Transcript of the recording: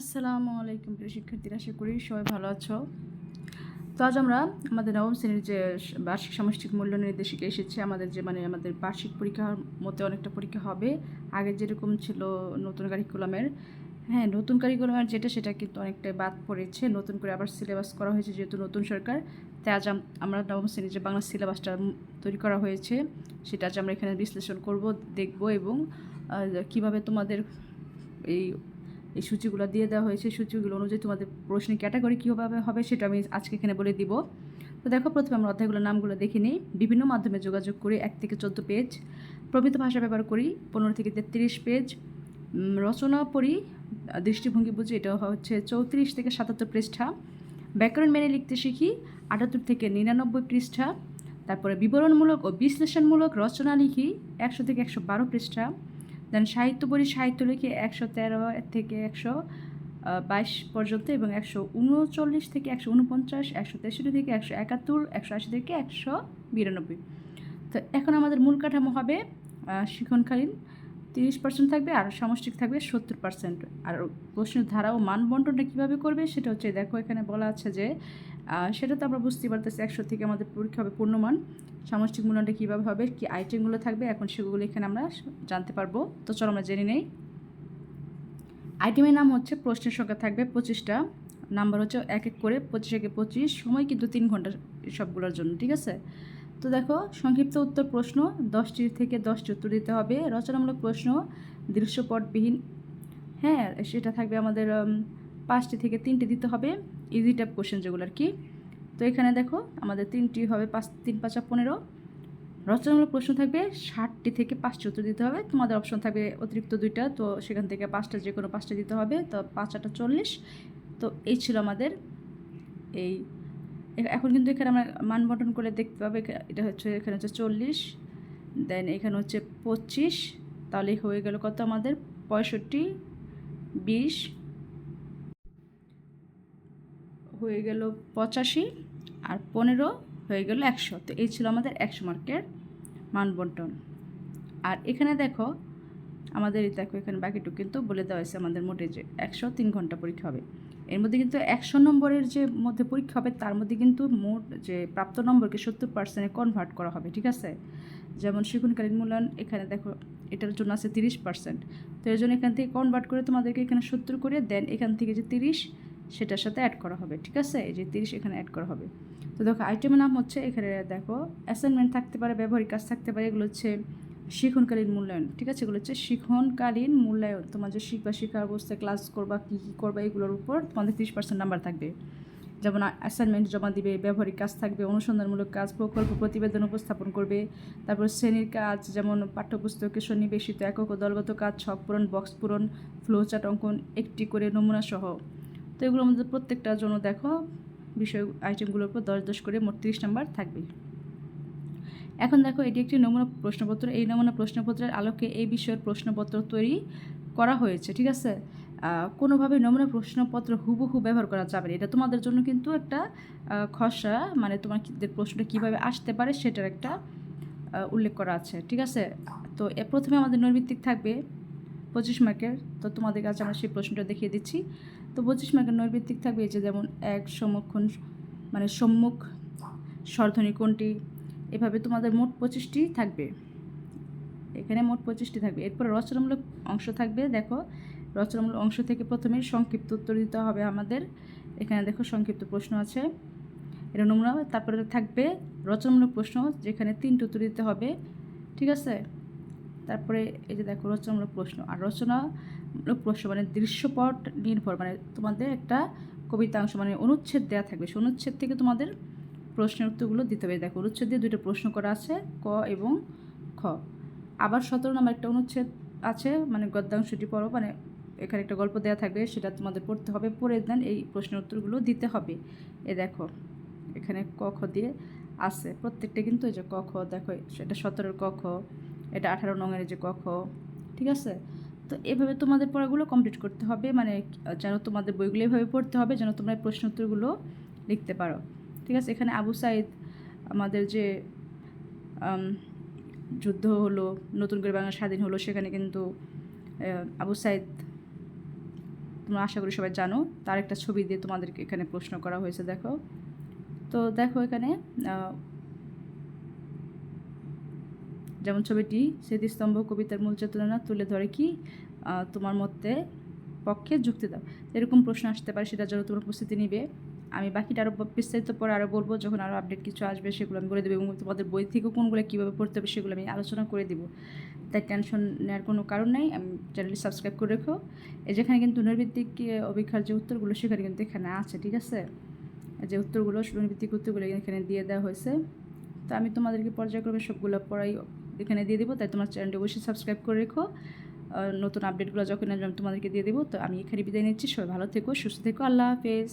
আসসালামু আলাইকুম প্রিয় শিক্ষার্থীরা, আশা করি সবাই ভালো আছো। তো আজ আমরা আমাদের নবম শ্রেণির যে বার্ষিক সামষ্টিক মূল্য নির্দেশিকা এসেছে, আমাদের যে মানে আমাদের বার্ষিক পরীক্ষার মতে অনেকটা পরীক্ষা হবে। আগে যেরকম ছিল নতুন কারিকুলামের হ্যাঁ নতুন কারিকুলামের যেটা, সেটা কিন্তু অনেকটাই বাদ পড়েছে। নতুন করে আবার সিলেবাস করা হয়েছে যেহেতু নতুন সরকার, তাই আজ আমরা নবম শ্রেণির যে বাংলা সিলেবাসটা তৈরি করা হয়েছে, সেটা আজ আমরা এখানে বিশ্লেষণ করব, দেখব এবং কীভাবে তোমাদের এই এই সূচিগুলো দিয়ে দেওয়া হয়েছে। সূচিগুলো অনুযায়ী তোমাদের প্রশ্নের ক্যাটাগরি কীভাবে হবে সেটা আমি আজকে এখানে বলে দিব। তো দেখো, প্রথমে আমরা অধ্যায়গুলোর নামগুলো দেখে নিই। বিভিন্ন মাধ্যমে যোগাযোগ করি, এক থেকে চোদ্দ পেজ। প্রমিত ভাষা ব্যবহার করি, পনেরো থেকে তেত্রিশ পেজ। রচনা পড়ি, দৃষ্টিভঙ্গি বুঝি, এটা হচ্ছে চৌত্রিশ থেকে সাতাত্তর পৃষ্ঠা। ব্যাকরণ মেনে লিখতে শিখি, আটাত্তর থেকে নিরানব্বই পৃষ্ঠা। তারপরে বিবরণমূলক ও বিশ্লেষণমূলক রচনা লিখি, একশো থেকে একশো বারো পৃষ্ঠা। দেন সাহিত্য পড়ি, সাহিত্য লিখে একশো তেরো থেকে একশো বাইশ পর্যন্ত এবং একশো উনচল্লিশ থেকে একশো উনপঞ্চাশ, একশো তেষট্টি থেকে একশো একাত্তর, একশো আশি থেকে একশো বিরানব্বই। তো এখন আমাদের মূল কাঠামো হবে শিক্ষণকালীন তিরিশ পার্সেন্ট থাকবে, আর সমষ্টিক থাকবে সত্তর পার্সেন্ট আর প্রশ্নের ধারা ও মান বন্টনটা কীভাবে করবে সেটা হচ্ছে, দেখো এখানে বলা আছে যে সেটা তো আমরা বুঝতেই পারতেছি, একশো থেকে আমাদের পরীক্ষা হবে পূর্ণমান। সামষ্টিক মূল্যায়নটা কীভাবে হবে, কী আইটেমগুলো থাকবে, এখন সেগুলো এখানে আমরা জানতে পারব। তো চলো আমরা জেনে নেই। আইটেমের নাম হচ্ছে, প্রশ্নের সংখ্যা থাকবে পঁচিশটা। নাম্বার হচ্ছে এক এক করে পঁচিশ একে পঁচিশ, সময় কিন্তু তিন ঘণ্টা সবগুলোর জন্য, ঠিক আছে? তো দেখো, সংক্ষিপ্ত উত্তর প্রশ্ন, দশটি থেকে দশটি উত্তর দিতে হবে। রচনামূলক প্রশ্ন, দৃশ্যপটবিহীন হ্যাঁ সেটা থাকবে আমাদের পাঁচটি থেকে তিনটি দিতে হবে ইজি টাইপ কোশ্চেন যেগুলো আর কি। তো এখানে দেখো, আমাদের তিনটি হবে পাঁচ, তিন, পাঁচা পনেরো। রচনামূলক প্রশ্ন থাকবে, ষাটটি থেকে পাঁচটি উত্তর দিতে হবে। তোমাদের অপশন থাকবে অতিরিক্ত দুইটা, তো সেখান থেকে পাঁচটা যে কোনো পাঁচটা দিতে হবে। তো পাঁচ, আটটা, চল্লিশ। তো এই ছিল আমাদের এই এখন কিন্তু এখানে আমরা মান বন্টন করে দেখতে পাবে এটা হচ্ছে, এখানে হচ্ছে চল্লিশ দেন এখানে হচ্ছে পঁচিশ, তাহলে হয়ে গেল কত আমাদের? পঁয়ষট্টি, বিশ, হয়ে গেল পঁচাশি, আর পনেরো হয়ে গেল একশো, তো এই ছিল আমাদের একশো মার্কের মান বন্টন। আর এখানে দেখো, আমাদের দেখো, এখানে বাকিটুকু কিন্তু বলে দেওয়া হয়েছে আমাদের মোটে যে একশো তিন ঘণ্টা পরীক্ষা হবে। এর মধ্যে কিন্তু একশো নম্বরের যে মধ্যে পরীক্ষা হবে, তার মধ্যে কিন্তু মোট যে প্রাপ্ত নম্বরকে সত্তর পার্সেন্টে কনভার্ট করা হবে, ঠিক আছে? যেমন শিক্ষণকালীন মূল্যায়ন, এখানে দেখো এটার জন্য আছে তিরিশ পার্সেন্ট তো এর জন্য এখান থেকে কনভার্ট করে তোমাদেরকে এখানে সত্তর করে দেন এখান থেকে যে তিরিশ, সেটার সাথে অ্যাড করা হবে, ঠিক আছে? এই যে তিরিশ এখানে অ্যাড করা হবে। তো দেখো আইটেমের নাম হচ্ছে, এখানে দেখো অ্যাসাইনমেন্ট থাকতে পারে, ব্যবহারিক কাজ থাকতে পারে, এগুলো হচ্ছে শিক্ষণকালীন মূল্যায়ন, ঠিক আছে? এগুলো হচ্ছে শিক্ষণকালীন মূল্যায়ন। তোমার যে শিখবা শিক্ষা অবস্থায় ক্লাস করবা, কী কী করবা, এগুলোর উপর তোমাদের তিরিশ পার্সেন্ট নাম্বার থাকবে। যেমন অ্যাসাইনমেন্ট জমা দিবে, ব্যবহারিক কাজ থাকবে, অনুসন্ধানমূলক কাজ, প্রকল্প প্রতিবেদন উপস্থাপন করবে। তারপর শ্রেণির কাজ, যেমন পাঠ্যপুস্তকে সন্নিবেশিত, একক দলগত কাজ, ছক পূরণ বক্স পূরণ ফ্লোচার্ট অঙ্কন, একটি করে নমুনা সহ। তো এগুলোর মধ্যে প্রত্যেকটার জন্য দেখো, বিষয় আইটেমগুলোর উপর দশ দশ করে মোট তিরিশ নাম্বার থাকবে। এখন দেখো, এটি একটি নমুনা প্রশ্নপত্র। এই নমুনা প্রশ্নপত্রের আলোকে এই বিষয়ের প্রশ্নপত্র তৈরি করা হয়েছে, ঠিক আছে? কোনোভাবে নমুনা প্রশ্নপত্র হুবহু ব্যবহার করা যাবে না। এটা তোমাদের জন্য কিন্তু একটা খসড়া মানে তোমার প্রশ্নটা কীভাবে আসতে পারে সেটার একটা উল্লেখ করা আছে, ঠিক আছে? তো প্রথমে আমাদের নৈমিত্তিক থাকবে পঁচিশ মার্কের। তো তোমাদের কাছে আমরা সেই প্রশ্নটা দেখিয়ে দিচ্ছি। তো পঁচিশ মার্কের নৈমিত্তিক থাকবে এই যে যেমন এক সম্মুখীন মানে সম্মুখ স্বরধ্বনি কোনটি? এভাবে তোমাদের মোট পঁচিশটি থাকবে। এখানে মোট পঁচিশটি থাকবে। এরপর রচনামূলক অংশ থাকবে, দেখো। রচনামূলক অংশ থেকে প্রথমে সংক্ষিপ্ত উত্তর দিতে হবে আমাদের। এখানে দেখো সংক্ষিপ্ত প্রশ্ন আছে। এটা নমুনা, তারপরে থাকবে রচনামূলক প্রশ্ন, যেখানে তিনটে উত্তর দিতে হবে। ঠিক আছে? তারপরে এই যে দেখো রচনামূলক প্রশ্ন। আর রচনামূলক প্রশ্ন মানে দৃশ্যপট নির্ভর মানে তোমাদের একটা কবিতাংশ মানে অনুচ্ছেদ দেওয়া থাকবে। সে অনুচ্ছেদ থেকে তোমাদের প্রশ্নের উত্তরগুলো দিতে হবে। দেখো অনুচ্ছেদ দিয়ে দুটো প্রশ্ন করা আছে, ক এবং খ। আবার সতেরো নম্বর একটা অনুচ্ছেদ আছে মানে গদ্যাংশটি পড়ো মানে এখানে একটা গল্প দেওয়া থাকবে, সেটা তোমাদের পড়তে হবে, পড়ে দেন এই প্রশ্নের উত্তরগুলো দিতে হবে। এ দেখো, এখানে ক, খ দিয়ে আছে। প্রত্যেকটা কিন্তু এই যে ক, খ, দেখো সেটা সতেরোর ক, খ, এটা আঠারো নঙের যে ক, খ, ঠিক আছে? তো এভাবে তোমাদের পড়াগুলো কমপ্লিট করতে হবে মানে যেন তোমাদের বইগুলো এভাবে পড়তে হবে, যেন তোমরা প্রশ্ন উত্তরগুলো লিখতে পারো। ঠিক আছে? এখানে আবু সাইদ আমাদের যে যুদ্ধ হলো, নতুন করে বাংলা স্বাধীন হলো, সেখানে কিন্তু আবু সাইদ তোমরা আশা করি সবাই জানো, তার একটা ছবি দিয়ে তোমাদেরকে এখানে প্রশ্ন করা হয়েছে, দেখো। তো দেখো এখানে যেমন ছবিটি, স্মৃতিস্তম্ভ কবিতার মূল চেতনা তুলে ধরে কি তোমার মধ্যে পক্ষে যুক্তি দাও। এরকম প্রশ্ন আসতে পারে, সেটার জন্য তোমার প্রস্তুতি নিবে। আমি বাকিটা আরও বিস্তারিত পরে আরও বলব, যখন আরও আপডেট কিছু আসবে সেগুলো আমি বলে দেবো এবং তোমাদের বই থেকে কোনগুলো কীভাবে পড়তে হবে সেগুলো আমি আলোচনা করে দেবো। তাই টেনশন নেওয়ার কোনো কারণ নাই, আমি চ্যানেলটি সাবস্ক্রাইব করে রেখো। এই যেখানে কিন্তু নৈর্ভিত্তিক অভিক্ষার যে উত্তরগুলো সেখানে কিন্তু এখানে আছে, ঠিক আছে? যে উত্তরগুলো নৈর্ভিত্তিক উত্তরগুলো এখানে দিয়ে দেওয়া হয়েছে। তো আমি তোমাদেরকে পর্যায়ক্রমে সবগুলো পড়াই এখানে দিয়ে দেবো, তাই তোমার চ্যানেলটি অবশ্যই সাবস্ক্রাইব করে রেখো। নতুন আপডেটগুলো যখন আমি তোমাদেরকে দিয়ে দেবো, তো আমি এখানে বিদায় নিচ্ছি, সবাই ভালো থেকো, সুস্থ থেকো, আল্লাহ হাফেজ।